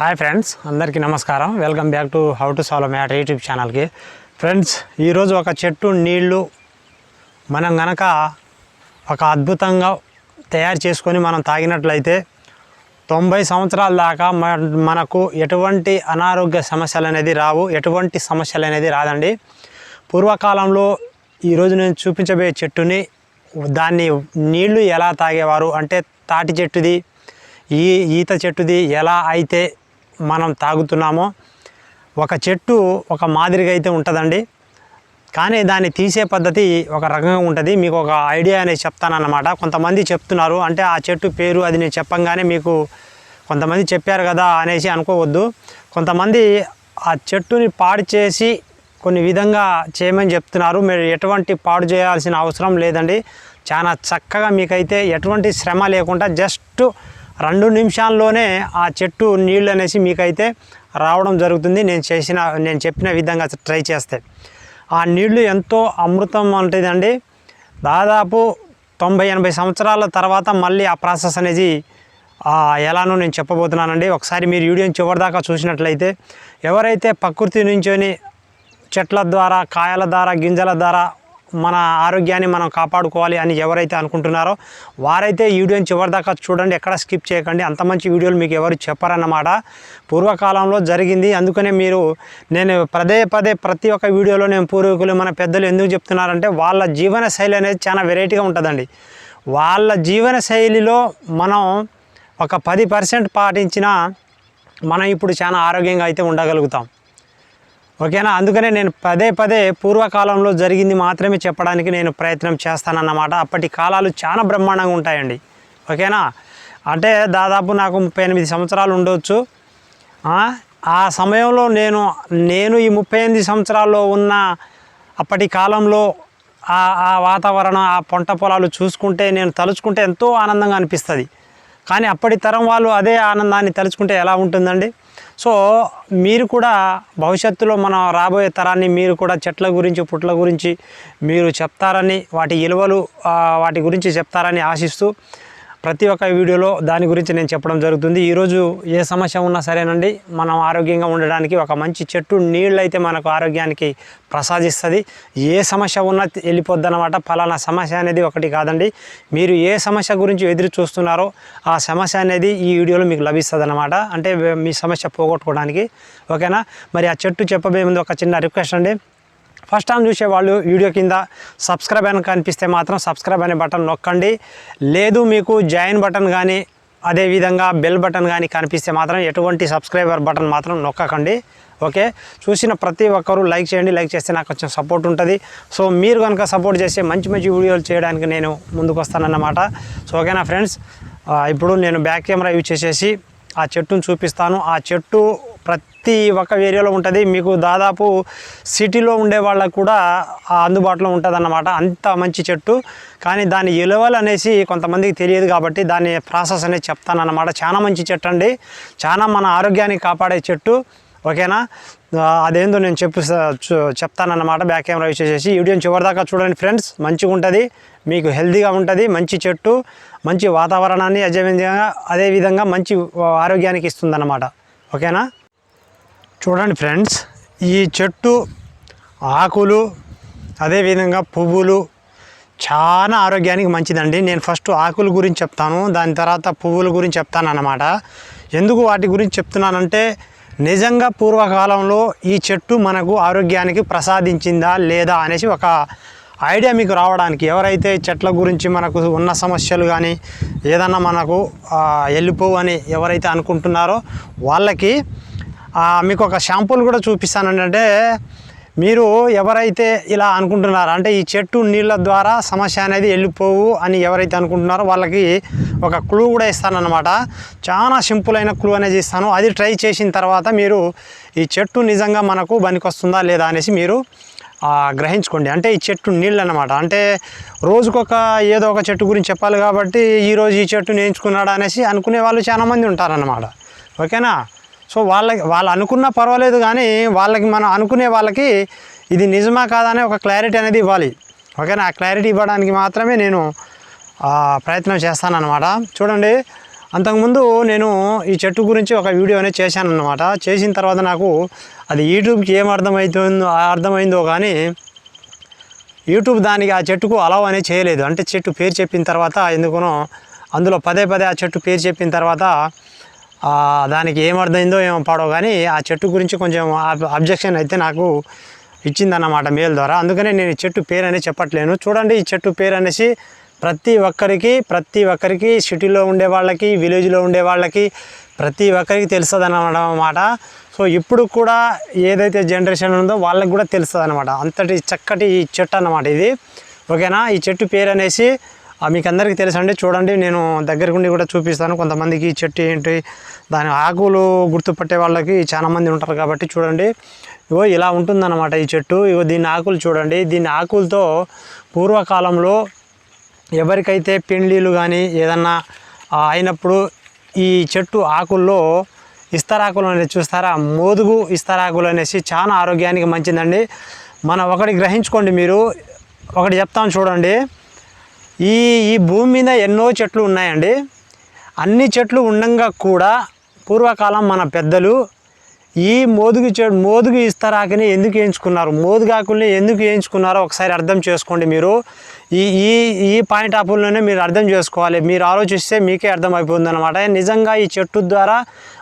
Hi friends అందరికీ నమస్కారం. Welcome back to how to solve matter YouTube ఛానల్కి friends ఈరోజు ఒక చెట్టు నీళ్ళు మనం గనక ఒక అద్భుతంగా తయారు చేసుకొని మనం తాగినట్లయితే తొంభై సంవత్సరాల దాకా మన- మనకు ఎటువంటి అనారోగ్య సమస్యలు అనేది రావు ఎటువంటి సమస్యలు అనేది రాదండి. పూర్వకాలంలో ఈరోజు నేను చూపించబోయే చెట్టుని దాన్ని నీళ్ళు ఎలా తాగేవారు అంటే తాటి చెట్టుది ఈ ఈత చెట్టుది ఎలా అయితే మనం తాగుతున్నామో ఒక చెట్టు ఒక మాదిరిగా అయితే ఉంటుందండి. కానీ దాన్ని తీసే పద్ధతి ఒక రకంగా ఉంటుంది. మీకు ఒక ఐడియా అనేది చెప్తానన్నమాట. కొంతమంది చెప్తున్నారు అంటే ఆ చెట్టు పేరు అది నేను చెప్పంగానే మీకు కొంతమంది చెప్పారు కదా అనేసి అనుకోవద్దు. కొంతమంది ఆ చెట్టుని పాడు చేసి కొన్ని విధంగా చేయమని చెప్తున్నారు. మీరు ఎటువంటి పాడు చేయాల్సిన అవసరం లేదండి. చాలా చక్కగా మీకైతే ఎటువంటి శ్రమ లేకుండా జస్ట్ రెండు నిమిషాల్లోనే ఆ చెట్టు నీళ్ళు అనేసి మీకైతే రావడం జరుగుతుంది. నేను చేసిన నేను చెప్పిన విధంగా ట్రై చేస్తే. ఆ నీళ్ళు ఎంతో అమృతం ఉంటుందండి దాదాపు తొంభై ఎనభై సంవత్సరాల తర్వాత మళ్ళీ ఆ ప్రాసెస్ అనేది ఎలానో నేను చెప్పబోతున్నానండి. ఒకసారి మీరు వీడియోని చివరిదాకా చూసినట్లయితే ఎవరైతే ప్రకృతి నుంచొని చెట్ల ద్వారా కాయల ద్వారా గింజల ద్వారా మన ఆరోగ్యాన్ని మనం కాపాడుకోవాలి అని ఎవరైతే అనుకుంటున్నారో వారైతే వీడియోని వీడియోని చివరిదాకా చూడండి ఎక్కడ స్కిప్ చేయకండి. అంత మంచి వీడియోలు మీకు ఎవరు చెప్పారన్నమాట. పూర్వకాలంలో జరిగింది. అందుకనే మీరు నేను పదే పదే ప్రతి ఒక్క వీడియోలో నేను పూర్వీకులు మన పెద్దలు ఎందుకు చెప్తున్నారంటే వాళ్ళ జీవన శైలి అనేది చాలా వెరైటీగా ఉంటుందండి. వాళ్ళ జీవన శైలిలో మనం ఒక పది పర్సెంట్ పాటించినా మనం ఇప్పుడు చాలా ఆరోగ్యంగా అయితే ఉండగలుగుతాం. ఓకేనా? అందుకనే నేను పదే పదే పూర్వకాలంలో జరిగింది మాత్రమే చెప్పడానికి నేను ప్రయత్నం చేస్తానన్నమాట. అప్పటి కాలాలు చాలా బ్రహ్మాండంగా ఉంటాయండి. ఓకేనా? అంటే దాదాపు నాకు ముప్పై ఎనిమిది సంవత్సరాలు ఉండొచ్చు. ఆ, ఆ సమయంలో నేను నేను ఈ ముప్పై ఎనిమిది సంవత్సరాల్లో ఉన్న అప్పటి కాలంలో ఆ ఆ వాతావరణం ఆ పంట పొలాలు చూసుకుంటే నేను తలుచుకుంటే ఎంతో ఆనందంగా అనిపిస్తుంది. కానీ అప్పటి తరం వాళ్ళు అదే ఆనందాన్ని తలుచుకుంటే ఎలా ఉంటుందండి? సో మీరు కూడా భవిష్యత్తులో మన రాబోయే తరాన్ని మీరు కూడా చెట్ల గురించి పుట్ల గురించి మీరు చెప్తారని వాటి విలువలు వాటి గురించి చెప్తారని ఆశిస్తూ ప్రతి ఒక్క వీడియోలో దాని గురించి నేను చెప్పడం జరుగుతుంది. ఈరోజు ఏ సమస్య ఉన్నా సరేనండి మనం ఆరోగ్యంగా ఉండడానికి ఒక మంచి చెట్టు నీళ్ళు అయితే మనకు ఆరోగ్యానికి ప్రసాదిస్తుంది. ఏ సమస్య ఉన్నా వెళ్ళిపోద్ది అనమాట ఫలానా సమస్య అనేది ఒకటి కాదండి. మీరు ఏ సమస్య గురించి ఎదురు చూస్తున్నారో ఆ సమస్య అనేది ఈ వీడియోలో మీకు లభిస్తుంది అనమాట అంటే మీ సమస్య పోగొట్టుకోవడానికి. ఓకేనా? మరి ఆ చెట్టు చెప్పబోయే ముందు ఒక చిన్న రిక్వెస్ట్ అండి. ఫస్ట్ టైం చూసే వాళ్ళు వీడియో కింద సబ్స్క్రైబ్ అని కనిపిస్తే మాత్రం సబ్స్క్రైబ్ అనే బటన్ నొక్కండి. లేదు మీకు జాయిన్ బటన్ కానీ అదేవిధంగా బెల్ బటన్ కానీ కనిపిస్తే మాత్రం ఎటువంటి సబ్స్క్రైబర్ బటన్ మాత్రం నొక్కకండి. ఓకే? చూసిన ప్రతి ఒక్కరూ లైక్ చేయండి. లైక్ చేస్తే నాకు కొంచెం సపోర్ట్ ఉంటుంది. సో మీరు కనుక సపోర్ట్ చేస్తే మంచి మంచి వీడియోలు చేయడానికి నేను ముందుకు వస్తానన్నమాట సో ఓకేనా ఫ్రెండ్స్? ఇప్పుడు నేను బ్యాక్ కెమెరా యూజ్ చేసేసి ఆ చెట్టును చూపిస్తాను. ఆ చెట్టు ప్రతి ఒక్క ఏరియాలో ఉంటుంది. మీకు దాదాపు సిటీలో ఉండే వాళ్ళకు కూడా అందుబాటులో ఉంటుంది అన్నమాట అంత మంచి చెట్టు. కానీ దాని ఎలవలు అనేసి కొంతమందికి తెలియదు కాబట్టి దాని ప్రాసెస్ అనేది చెప్తాను అన్నమాట చాలా మంచి చెట్టు అండి. చాలా మన ఆరోగ్యాన్ని కాపాడే చెట్టు. ఓకేనా? అదేందో నేను చెప్పు చెప్తానన్నమాట. బ్యాక్ కెమెరా యూస్ చేసేసి. ఈ వీడియోని చివరిదాకా చూడండి ఫ్రెండ్స్. మంచిగా ఉంటుంది. మీకు హెల్తీగా ఉంటుంది. మంచి చెట్టు. మంచి వాతావరణాన్ని అదేవిధంగా అదేవిధంగా మంచి ఆరోగ్యానికి ఇస్తుందన్నమాట. ఓకేనా? చూడండి ఫ్రెండ్స్ ఈ చెట్టు ఆకులు అదేవిధంగా పువ్వులు చాలా ఆరోగ్యానికి మంచిదండి. నేను ఫస్ట్ ఆకుల గురించి చెప్తాను దాని తర్వాత పువ్వుల గురించి చెప్తాను అన్నమాట. ఎందుకు వాటి గురించి చెప్తున్నానంటే నిజంగా పూర్వకాలంలో ఈ చెట్టు మనకు ఆరోగ్యానికి ప్రసాదించిందా లేదా అనేసి ఒక ఐడియా మీకు రావడానికి ఎవరైతే చెట్ల గురించి మనకు ఉన్న సమస్యలు కానీ ఏదన్నా మనకు వెళ్ళిపోవని వెళ్ళిపోవు అని ఎవరైతే అనుకుంటున్నారో వాళ్ళకి మీకు ఒక షాంపూలు కూడా చూపిస్తాను అంటే మీరు ఎవరైతే ఇలా అనుకుంటున్నారో అంటే ఈ చెట్టు నీళ్ళ ద్వారా సమస్య అనేది వెళ్ళిపోవు అని ఎవరైతే అనుకుంటున్నారో వాళ్ళకి ఒక క్లూ కూడా ఇస్తానన్నమాట. చాలా సింపుల్ అయిన క్లూ అనేది ఇస్తాను. అది ట్రై చేసిన తర్వాత మీరు ఈ చెట్టు నిజంగా మనకు పనికొస్తుందా లేదా అనేసి మీరు గ్రహించుకోండి. అంటే ఈ చెట్టు నీళ్ళు అనమాట అంటే రోజుకొక ఏదో ఒక చెట్టు గురించి చెప్పాలి కాబట్టి ఈరోజు ఈ చెట్టు నేర్చుకున్నాడు అనేసి అనుకునే వాళ్ళు చాలామంది ఉంటారన్నమాట. ఓకేనా? సో వాళ్ళకి వాళ్ళు అనుకున్నా పర్వాలేదు కానీ వాళ్ళకి మనం అనుకునే వాళ్ళకి ఇది నిజమా కాదనే ఒక క్లారిటీ అనేది ఇవ్వాలి. ఓకేనా ఆ క్లారిటీ ఇవ్వడానికి మాత్రమే నేను ప్రయత్నం చేస్తానన్నమాట. చూడండి అంతకుముందు నేను ఈ చెట్టు గురించి ఒక వీడియో అనేది చేశాను అనమాట చేసిన తర్వాత నాకు అది యూట్యూబ్కి ఏం అర్థమవుతుందో అర్థమైందో కానీ యూట్యూబ్ దానికి ఆ చెట్టుకు అలవ్ అనేది చేయలేదు. అంటే చెట్టు పేరు చెప్పిన తర్వాత ఎందుకునో అందులో పదే పదే ఆ చెట్టు పేరు చెప్పిన తర్వాత దానికి ఏమర్థమైందో ఏమో పాడో కానీ ఆ చెట్టు గురించి కొంచెం అబ్జెక్షన్ అయితే నాకు ఇచ్చిందన్నమాట మెయిల్ ద్వారా. అందుకనే నేను ఈ చెట్టు పేరు అనేది చెప్పట్లేను. చూడండి ఈ చెట్టు పేరు అనేసి ప్రతి ఒక్కరికి ప్రతి ఒక్కరికి సిటీలో ఉండే వాళ్ళకి విలేజ్లో ఉండే వాళ్ళకి ప్రతి ఒక్కరికి తెలుస్తుంది అన్నమాట సో ఇప్పుడు కూడా ఏదైతే జనరేషన్ ఉందో వాళ్ళకి కూడా తెలుస్తుంది అనమాట అంతటి చక్కటి ఈ చెట్టు అన్నమాట ఇది. ఓకేనా? ఈ చెట్టు పేరు అనేసి మీకు అందరికీ తెలుసండి. చూడండి నేను దగ్గరకుండి కూడా చూపిస్తాను. కొంతమందికి ఈ చెట్టు ఏంటి దాని ఆకులు గుర్తుపట్టే వాళ్ళకి చాలామంది ఉంటారు కాబట్టి చూడండి. ఇగో ఇలా ఉంటుందన్నమాట ఈ చెట్టు. ఇగో దీని ఆకులు చూడండి. దీని ఆకులతో పూర్వకాలంలో ఎవరికైతే పెండ్లీలు కానీ ఏదన్నా అయినప్పుడు ఈ చెట్టు ఆకుల్లో ఇస్తరాకులు అనేది చూస్తారా? మోదుగు ఇస్తరాకులు అనేసి చాలా ఆరోగ్యానికి మంచిదండి. మనం ఒకటి గ్రహించుకోండి మీరు. ఒకటి చెప్తాను చూడండి. ఈ ఈ భూమి మీద ఎన్నో చెట్లు ఉన్నాయండి. అన్ని చెట్లు ఉండంగా కూడా పూర్వకాలం మన పెద్దలు ఈ మోదుగు చెడు మోదుగు ఇస్తారాకని ఎందుకు వేయించుకున్నారు మోదుగాకుల్ని ఎందుకు వేయించుకున్నారో ఒకసారి అర్థం చేసుకోండి మీరు. ఈ ఈ ఈ పాయింట్ ఆపుల్లోనే మీరు అర్థం చేసుకోవాలి. మీరు ఆలోచిస్తే మీకే అర్థమైపోతుంది అనమాట నిజంగా ఈ చెట్టు ద్వారా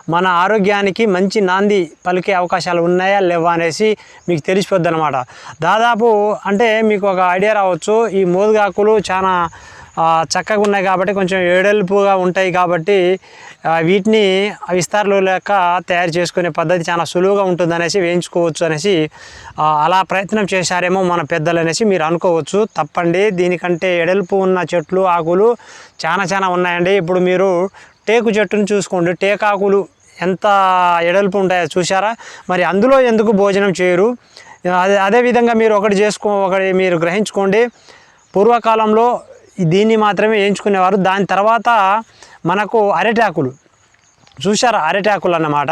మన ఆరోగ్యానికి మంచి నాంది పలికే అవకాశాలు ఉన్నాయా లేవా అనేసి మీకు తెలిసిపోద్ది అనమాట దాదాపు అంటే మీకు ఒక ఐడియా రావచ్చు. ఈ మోదుగాకులు చాలా చక్కగా ఉన్నాయి కాబట్టి కొంచెం ఏడల్పుగా ఉంటాయి కాబట్టి వీటిని విస్తారాలు లెక్క తయారు చేసుకునే పద్ధతి చాలా సులువుగా ఉంటుందనేసి వేయించుకోవచ్చు అనేసి అలా ప్రయత్నం చేశారేమో మన పెద్దలు అనేసి మీరు అనుకోవచ్చు. తప్పండి. దీనికంటే ఎడల్పు ఉన్న చెట్లు ఆకులు చాలా చాలా ఉన్నాయండి. ఇప్పుడు మీరు టేకు చెట్టును చూసుకోండి. టేకాకులు ఎంత ఎడల్పు ఉంటాయో చూసారా మరి అందులో ఎందుకు భోజనం చేయరు? అదే అదేవిధంగా మీరు ఒకటి చేసుకో ఒకటి మీరు గ్రహించుకోండి. పూర్వకాలంలో దీన్ని మాత్రమే వేయించుకునేవారు దాని తర్వాత మనకు అరిటాకులు. చూశారా? అరిటాకులు అన్నమాట.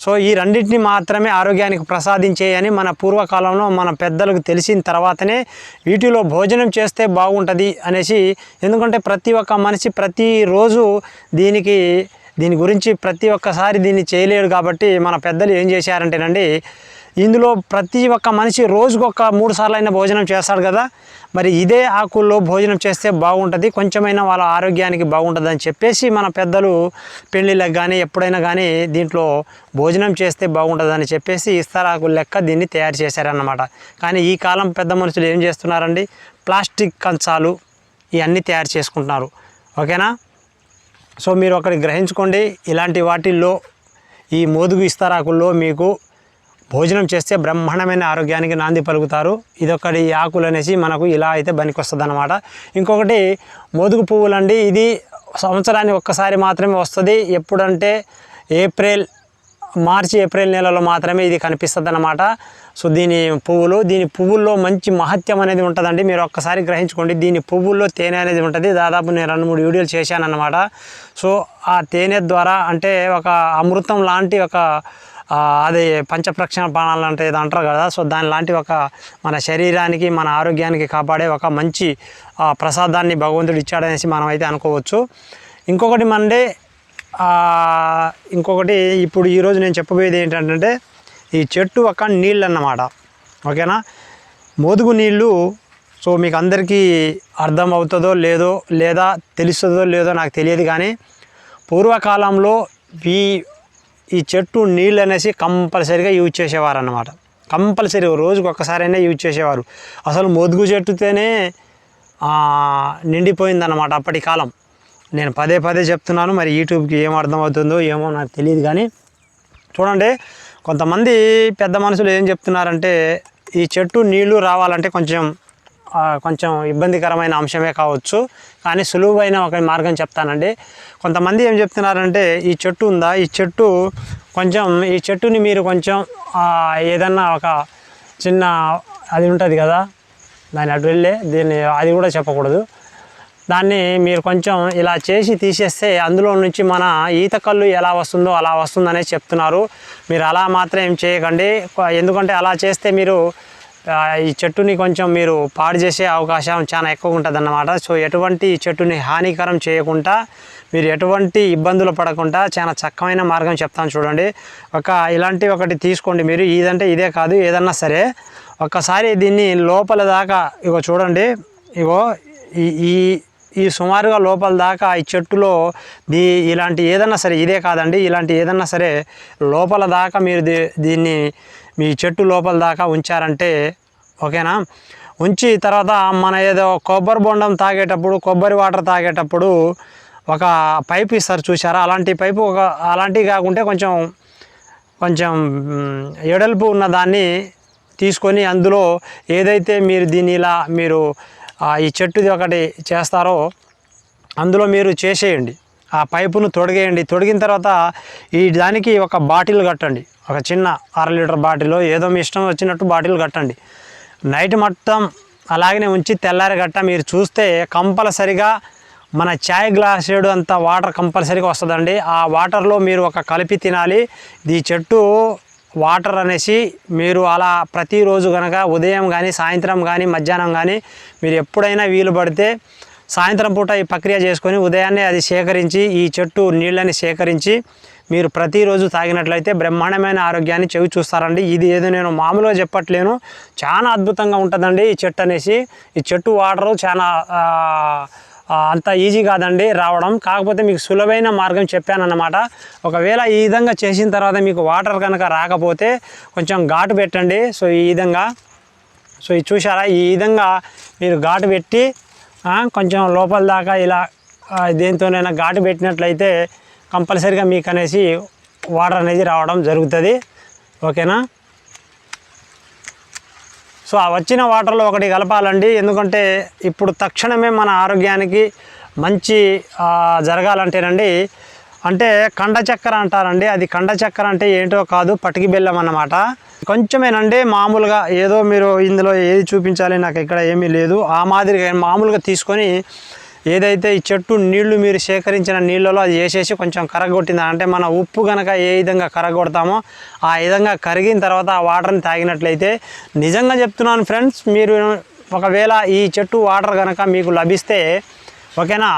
సో ఈ రెండింటిని మాత్రమే ఆరోగ్యానికి ప్రసాదించేయని మన పూర్వకాలంలో మన పెద్దలకు తెలిసిన తర్వాతనే వీటిలో భోజనం చేస్తే బాగుంటుంది అనేసి ఎందుకంటే ప్రతి ఒక్క మనిషి ప్రతిరోజు దీనికి దీని గురించి ప్రతి ఒక్కసారి దీన్ని చేయలేడు కాబట్టి మన పెద్దలు ఏం చేశారంటేనండి ఇందులో ప్రతి ఒక్క మనిషి రోజుకొక మూడు సార్లు అయినా భోజనం చేస్తాడు కదా. మరి ఇదే ఆకుల్లో భోజనం చేస్తే బాగుంటుంది కొంచెమైనా వాళ్ళ ఆరోగ్యానికి బాగుంటుంది అని చెప్పేసి మన పెద్దలు పెళ్ళిళ్ళకి కానీ ఎప్పుడైనా కానీ దీంట్లో భోజనం చేస్తే బాగుంటుంది అని చెప్పేసి ఇస్తరాకులు లెక్క దీన్ని తయారు చేశారన్నమాట. కానీ ఈ కాలం పెద్ద మనుషులు ఏం చేస్తున్నారండి? ప్లాస్టిక్ కంచాలు ఇవన్నీ తయారు చేసుకుంటున్నారు. ఓకేనా? సో మీరు ఒకటి గ్రహించుకోండి ఇలాంటి వాటిల్లో ఈ మోదుగు ఇస్తారాకుల్లో మీకు భోజనం చేస్తే బ్రహ్మాండమైన ఆరోగ్యానికి నాంది పలుకుతారు. ఇదొకటి ఈ ఆకులు అనేసి మనకు ఇలా అయితే పనికొస్తుంది అనమాట ఇంకొకటి మోదుగు పువ్వులు అండి ఇది సంవత్సరానికి ఒక్కసారి మాత్రమే వస్తుంది. ఎప్పుడంటే ఏప్రిల్ మార్చి ఏప్రిల్ నెలలో మాత్రమే ఇది కనిపిస్తుంది అనమాట సో దీని పువ్వులు దీని పువ్వుల్లో మంచి మహత్యం అనేది ఉంటుందండి. మీరు ఒక్కసారి గ్రహించుకోండి. దీని పువ్వుల్లో తేనె అనేది ఉంటుంది. దాదాపు నేను రెండు మూడు వీడియోలు చేశాను అనమాట సో ఆ తేనె ద్వారా అంటే ఒక అమృతం లాంటి ఒక అది పంచప్రక్షణ బాణాలు అంటే ఏదో అంటారు కదా. సో దాని లాంటి ఒక మన శరీరానికి మన ఆరోగ్యానికి కాపాడే ఒక మంచి ప్రసాదాన్ని భగవంతుడు ఇచ్చాడనేసి మనం అయితే అనుకోవచ్చు. ఇంకొకటి మండే ఇంకొకటి ఇప్పుడు ఈరోజు నేను చెప్పబోయేది ఏంటంటే ఈ చెట్టు ఒక నీళ్ళు అన్నమాట ఓకేనా? మోదుగు నీళ్ళు సో మీకు అందరికీ అర్థం అవుతుందో లేదో లేదా తెలుస్తుందో లేదో నాకు తెలియదు కానీ పూర్వకాలంలో ఈ ఈ చెట్టు నీళ్ళు అనేసి కంపల్సరీగా యూజ్ చేసేవారు అనమాట కంపల్సరీ రోజుకు ఒక్కసారైనా యూజ్ చేసేవారు. అసలు మొదుగు చెట్టుతోనే నిండిపోయిందన్నమాట అప్పటి కాలం. నేను పదే పదే చెప్తున్నాను మరి యూట్యూబ్కి ఏం అర్థమవుతుందో ఏమో నాకు తెలియదు కానీ చూడండి కొంతమంది పెద్ద మనుషులు ఏం చెప్తున్నారంటే ఈ చెట్టు నీళ్ళు రావాలంటే కొంచెం కొంచెం ఇబ్బందికరమైన అంశమే కావచ్చు. కానీ సులువైన ఒక మార్గం చెప్తానండి. కొంతమంది ఏం చెప్తున్నారంటే ఈ చెట్టు ఉందా? ఈ చెట్టు కొంచెం ఈ చెట్టుని మీరు కొంచెం ఏదన్నా ఒక చిన్న అది ఉంటుంది కదా దాని అటు వెళ్ళే దీన్ని అది కూడా చెప్పకూడదు. దాన్ని మీరు కొంచెం ఇలా చేసి తీసేస్తే అందులో నుంచి మన ఈత కళ్ళు ఎలా వస్తుందో అలా వస్తుందనే చెప్తున్నారు. మీరు అలా మాత్రం ఏం చేయకండి. ఎందుకంటే అలా చేస్తే మీరు ఈ చెట్టుని కొంచెం మీరు పాడు చేసే అవకాశం చాలా ఎక్కువ ఉంటుంది అన్నమాట సో ఎటువంటి చెట్టుని హానికరం చేయకుండా మీరు ఎటువంటి ఇబ్బందులు పడకుండా చాలా చక్కమైన మార్గం చెప్తాను చూడండి. ఒక ఇలాంటి ఒకటి తీసుకోండి మీరు. ఇదంటే ఇదే కాదు ఏదన్నా సరే. ఒక్కసారి దీన్ని లోపల దాకా ఇగో చూడండి. ఇగో ఈ ఈ ఈ సుమారుగా లోపల దాకా ఈ చెట్టులో దీ ఇలాంటి ఏదన్నా సరే ఇదే కాదండి. ఇలాంటి ఏదన్నా సరే లోపల దాకా మీరు దీ దీన్ని మీ చెట్టు లోపల దాకా ఉంచారంటే ఓకేనా? ఉంచి తర్వాత మన ఏదో కొబ్బరి బొండం తాగేటప్పుడు కొబ్బరి వాటర్ తాగేటప్పుడు ఒక పైప్ ఇస్తారు చూసారా అలాంటి పైపు ఒక అలాంటివి కాకుంటే కొంచెం కొంచెం ఎడల్పు ఉన్న దాన్ని తీసుకొని అందులో ఏదైతే మీరు దీన్ని ఇలా మీరు ఈ చెట్టుది ఒకటి చేస్తారో అందులో మీరు చేసేయండి. ఆ పైపును తొడిగేయండి. తొడిగిన తర్వాత ఈ దానికి ఒక బాటిల్ కట్టండి. ఒక చిన్న అర లీటర్ బాటిల్ ఏదో మీ ఇష్టం వచ్చినట్టు బాటిల్ కట్టండి. నైట్ మొత్తం అలాగనే ఉంచి తెల్లారి గట్ట మీరు చూస్తే కంపల్సరిగా మన చాయ్ గ్లాస్ ఏడు అంత వాటర్ కంపల్సరీగా వస్తుందండి. ఆ వాటర్లో మీరు ఒక కలిపి తినాలి. ఈ చెట్టు వాటర్ అనేసి మీరు అలా ప్రతిరోజు కనుక ఉదయం కానీ సాయంత్రం కానీ మధ్యాహ్నం కానీ మీరు ఎప్పుడైనా వీలు పడితే సాయంత్రం పూట ఈ ప్రక్రియ చేసుకొని ఉదయాన్నే అది సేకరించి ఈ చెట్టు నీళ్ళని సేకరించి మీరు ప్రతిరోజు తాగినట్లయితే బ్రహ్మాండమైన ఆరోగ్యాన్ని చెవి చూస్తారండి. ఇది ఏదో నేను మామూలుగా చెప్పట్లేను. చాలా అద్భుతంగా ఉంటుందండి ఈ చెట్టు అనేసి. ఈ చెట్టు వాటర్ చాలా అంత ఈజీ కాదండి రావడం. కాకపోతే మీకు సులభమైన మార్గం చెప్పానన్నమాట. ఒకవేళ ఈ విధంగా చేసిన తర్వాత మీకు వాటర్ కనుక రాకపోతే కొంచెం ఘాటు పెట్టండి. సో ఈ విధంగా. సో ఇది చూసారా ఈ విధంగా మీరు ఘాటు పెట్టి కొంచెం లోపల దాకా ఇలా దేంతోనైనా దేనితోనైనా ఘాటు పెట్టినట్లయితే కంపల్సరీగా మీకు అనేసి వాటర్ అనేది రావడం జరుగుతుంది. ఓకేనా? సో ఆ వచ్చిన వాటర్లో ఒకటి కలపాలండి. ఎందుకంటే ఇప్పుడు తక్షణమే మన ఆరోగ్యానికి మంచి జరగాలంటేనండి అంటే కండ చక్కెర అంటారండి. అది కండ చక్కెర అంటే ఏంటో కాదు పటికి బెల్లం అన్నమాట. కొంచెమేనండి మామూలుగా ఏదో మీరు ఇందులో ఏది చూపించాలి నాకు ఇక్కడ ఏమీ లేదు. ఆ మాదిరిగా మామూలుగా తీసుకొని ఏదైతే ఈ చెట్టు నీళ్ళు మీరు సేకరించిన నీళ్ళలో అది వేసేసి కొంచెం కరగొట్టింది? అంటే మన ఉప్పు కనుక ఏ విధంగా కరగొడతామో ఆ విధంగా కరిగిన తర్వాత ఆ వాటర్ని తాగినట్లయితే నిజంగా చెప్తున్నాను ఫ్రెండ్స్ మీరు ఒకవేళ ఈ చెట్టు వాటర్ కనుక మీకు లభిస్తే ఓకేనా?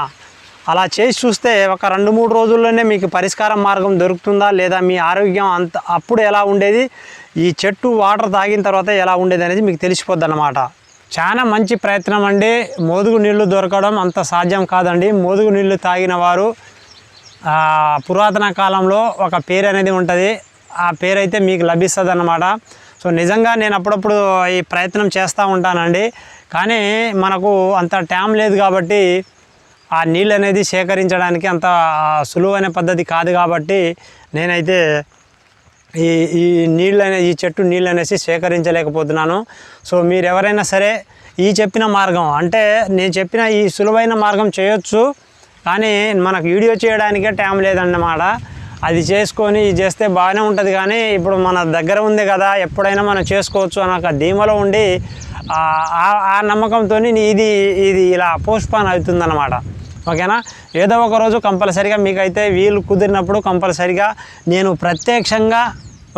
అలా చేసి చూస్తే ఒక రెండు మూడు రోజుల్లోనే మీకు పరిష్కారం మార్గం దొరుకుతుందా? లేదా మీ ఆరోగ్యం అంత అప్పుడు ఎలా ఉండేది? ఈ చెట్టు వాటర్ తాగిన తర్వాత ఎలా ఉండేది అనేది మీకు తెలిసిపోద్ది అన్నమాట చాలా మంచి ప్రయత్నం అండి. మోదుగు నీళ్ళు దొరకడం అంత సాధ్యం కాదండి. మోదుగు నీళ్ళు తాగిన వారు పురాతన కాలంలో ఒక పేరు అనేది ఉంటుంది. ఆ పేరు అయితే మీకు లభిస్తుంది అన్నమాట సో నిజంగా నేను అప్పుడప్పుడు ఈ ప్రయత్నం చేస్తూ ఉంటానండి. కానీ మనకు అంత టైం లేదు కాబట్టి ఆ నీళ్ళు అనేది సేకరించడానికి అంత సులువైన పద్ధతి కాదు కాబట్టి నేనైతే ఈ ఈ నీళ్ళు అనే ఈ చెట్టు నీళ్ళు అనేసి సేకరించలేకపోతున్నాను. సో మీరు ఎవరైనా సరే ఈ చెప్పిన మార్గం అంటే నేను చెప్పిన ఈ సులువైన మార్గం చేయొచ్చు కానీ మనకు వీడియో చేయడానికే టైం లేదన్నమాట. అది చేసుకొని ఇది చేస్తే బాగానే ఉంటుంది కానీ ఇప్పుడు మన దగ్గర ఉంది కదా ఎప్పుడైనా మనం చేసుకోవచ్చు అని ఒక ధీమలో ఉండి ఆ- ఆ- ఆ నమ్మకంతో ఇది ఇది ఇలా పోస్ట్పాన్ అవుతుందన్నమాట. ఓకేనా? ఏదో ఒక రోజు కంపల్సరిగా మీకైతే వీలు కుదిరినప్పుడు కంపల్సరిగా నేను ప్రత్యక్షంగా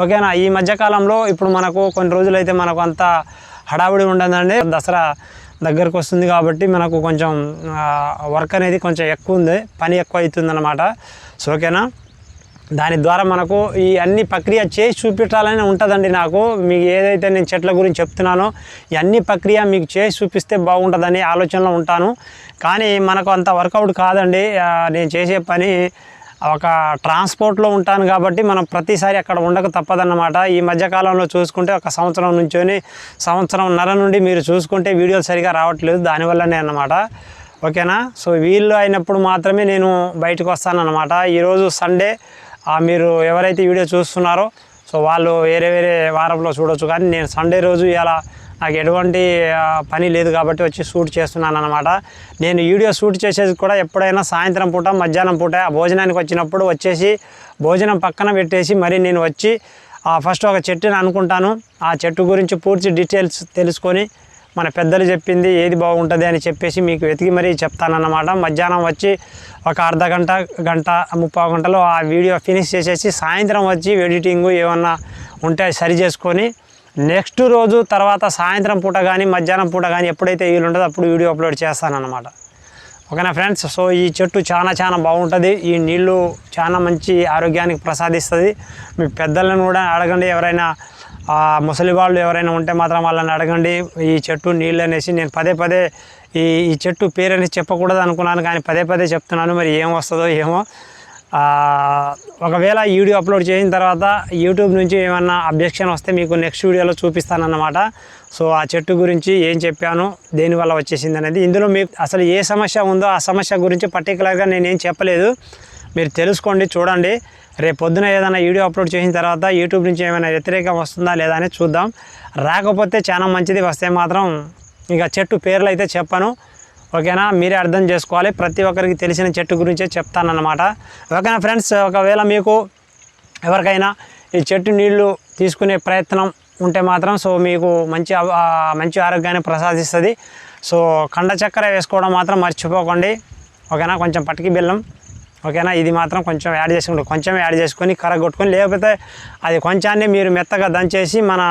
ఓకేనా ఈ మధ్యకాలంలో ఇప్పుడు మనకు కొన్ని రోజులు అయితే మనకు అంత హడావుడి ఉండదండి. దసరా దగ్గరకు వస్తుంది కాబట్టి మనకు కొంచెం వర్క్ అనేది కొంచెం ఎక్కువ ఉంది పని ఎక్కువ అవుతుంది సో ఓకేనా? దాని ద్వారా మనకు ఈ అన్ని ప్రక్రియ చేసి చూపించాలని ఉంటుందండి నాకు. మీకు ఏదైతే నేను చెట్ల గురించి చెప్తున్నానో అన్ని ప్రక్రియ మీకు చేసి చూపిస్తే బాగుంటుందని ఆలోచనలో ఉంటాను. కానీ మనకు అంత వర్కౌట్ కాదండి. నేను చేసే పని ఒక ట్రాన్స్పోర్ట్లో ఉంటాను కాబట్టి మనం ప్రతిసారి అక్కడ ఉండక తప్పదన్నమాట. ఈ మధ్యకాలంలో చూసుకుంటే ఒక సంవత్సరం నుంచొని సంవత్సరంన్నర నుండి మీరు చూసుకుంటే వీడియోలు సరిగా రావట్లేదు. దానివల్లనే అన్నమాట. ఓకేనా? సో వీళ్ళు అయినప్పుడు మాత్రమే నేను బయటకు వస్తానన్నమాట. ఈరోజు సండే మీరు ఎవరైతే వీడియో చూస్తున్నారో సో వాళ్ళు వేరే వేరే వారంలో చూడొచ్చు. కానీ నేను సండే రోజు ఇలా నాకు ఎటువంటి పని లేదు కాబట్టి వచ్చి షూట్ చేస్తున్నాను అనమాట నేను వీడియో షూట్ చేసేది కూడా ఎప్పుడైనా సాయంత్రం పూట మధ్యాహ్నం పూట భోజనానికి వచ్చినప్పుడు వచ్చేసి భోజనం పక్కన పెట్టేసి మరి నేను వచ్చి ఆ, ఫస్ట్ ఒక చెట్టుని అనుకుంటాను. ఆ చెట్టు గురించి పూర్తి డీటెయిల్స్ తెలుసుకొని మన పెద్దలు చెప్పింది ఏది బాగుంటుంది అని చెప్పేసి మీకు వెతికి మరీ చెప్తానన్నమాట. మధ్యాహ్నం వచ్చి ఒక అర్ధ గంట గంట ముప్పై గంటలో ఆ వీడియో ఫినిష్ చేసేసి సాయంత్రం వచ్చి ఎడిటింగ్ ఏమన్నా ఉంటే సరి చేసుకొని నెక్స్ట్ రోజు తర్వాత సాయంత్రం పూట కానీ మధ్యాహ్నం పూట కానీ ఎప్పుడైతే వీలు ఉంటుందో అప్పుడు వీడియో అప్లోడ్ చేస్తానన్నమాట. ఓకేనా ఫ్రెండ్స్? సో ఈ చెట్టు చాలా చాలా బాగుంటుంది. ఈ నీళ్ళు చాలా మంచి ఆరోగ్యానికి ప్రసాదిస్తుంది. మీ పెద్దలను కూడా అడగండి ఎవరైనా ఆ, ముసలి వాళ్ళు ఎవరైనా ఉంటే మాత్రం వాళ్ళని అడగండి ఈ చెట్టు నీళ్ళు అనేసి నేను పదే పదే ఈ ఈ చెట్టు పేరు అనేసి చెప్పకూడదు అనుకున్నాను కానీ పదే పదే చెప్తున్నాను మరి ఏం వస్తుందో ఏమో. ఒకవేళ ఈ వీడియో అప్లోడ్ చేసిన తర్వాత యూట్యూబ్ నుంచి ఏమన్నా అబ్జెక్షన్ వస్తే మీకు నెక్స్ట్ వీడియోలో చూపిస్తానన్నమాట. సో ఆ చెట్టు గురించి ఏం చెప్పాను దేనివల్ల వచ్చేసింది అనేది ఇందులో మీకు అసలు ఏ సమస్య ఉందో ఆ సమస్య గురించి పర్టికులర్గా నేనేం చెప్పలేదు. మీరు తెలుసుకోండి చూడండి. రేపు పొద్దున ఏదైనా వీడియో అప్లోడ్ చేసిన తర్వాత యూట్యూబ్ నుంచి ఏమైనా వ్యతిరేకం వస్తుందా లేదా అని చూద్దాం. రాకపోతే చాలా మంచిది. వస్తే మాత్రం ఇక చెట్టు పేర్లు అయితే చెప్పను. ఓకేనా? మీరే అర్థం చేసుకోవాలి. ప్రతి ఒక్కరికి తెలిసిన చెట్టు గురించే చెప్తానన్నమాట. ఓకేనా ఫ్రెండ్స్? ఒకవేళ మీకు ఎవరికైనా ఈ చెట్టు నీళ్ళు తీసుకునే ప్రయత్నం ఉంటే మాత్రం సో మీకు మంచి మంచి ఆరోగ్యాన్ని ప్రసాదిస్తుంది. సో కండ చక్కెర వేసుకోవడం మాత్రం మర్చిపోకండి. ఓకేనా? కొంచెం పటికి బెల్లం ఓకేనా? ఇది మాత్రం కొంచెం యాడ్ చేసుకుంటే కొంచెం యాడ్ చేసుకొని కరగొట్టుకొని లేకపోతే అది కొంచెాన్ని మీరు మెత్తగా దంచేసి మన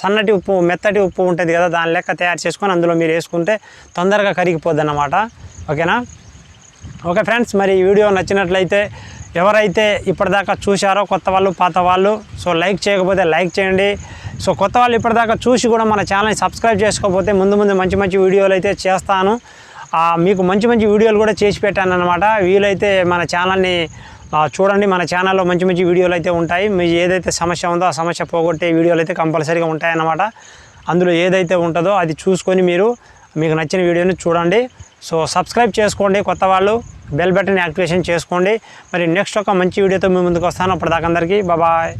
సన్నటి ఉప్పు మెత్తటి ఉప్పు ఉంటుంది కదా దాని లెక్క తయారు చేసుకొని అందులో మీరు వేసుకుంటే తొందరగా కరిగిపోద్ది అన్నమాట ఓకేనా? ఓకే ఫ్రెండ్స్ మరి ఈ వీడియో నచ్చినట్లయితే ఎవరైతే ఇప్పటిదాకా చూశారో కొత్త వాళ్ళు పాత వాళ్ళు సో లైక్ చేయకపోతే లైక్ చేయండి. సో కొత్త వాళ్ళు ఇప్పటిదాకా చూసి కూడా మన ఛానల్ని సబ్స్క్రైబ్ చేసుకోకపోతే ముందు ముందు మంచి మంచి వీడియోలు అయితే చేస్తాను. మీకు మంచి మంచి వీడియోలు కూడా చేసి పెట్టాను అనమాట వీలైతే మన ఛానల్ని చూడండి. మన ఛానల్లో మంచి మంచి వీడియోలు అయితే ఉంటాయి. మీ ఏదైతే సమస్య ఉందో ఆ సమస్య పోగొట్టే వీడియోలు అయితే కంపల్సరీగా ఉంటాయన్నమాట. అందులో ఏదైతే ఉంటుందో అది చూసుకొని మీరు మీకు నచ్చిన వీడియోని చూడండి. సో సబ్స్క్రైబ్ చేసుకోండి కొత్త వాళ్ళు. బెల్ బటన్ యాక్టివేషన్ చేసుకోండి. మరి నెక్స్ట్ ఒక మంచి వీడియోతో మీ ముందుకు వస్తాను. అప్పటిదాకా అందరికీ బాబాయ్.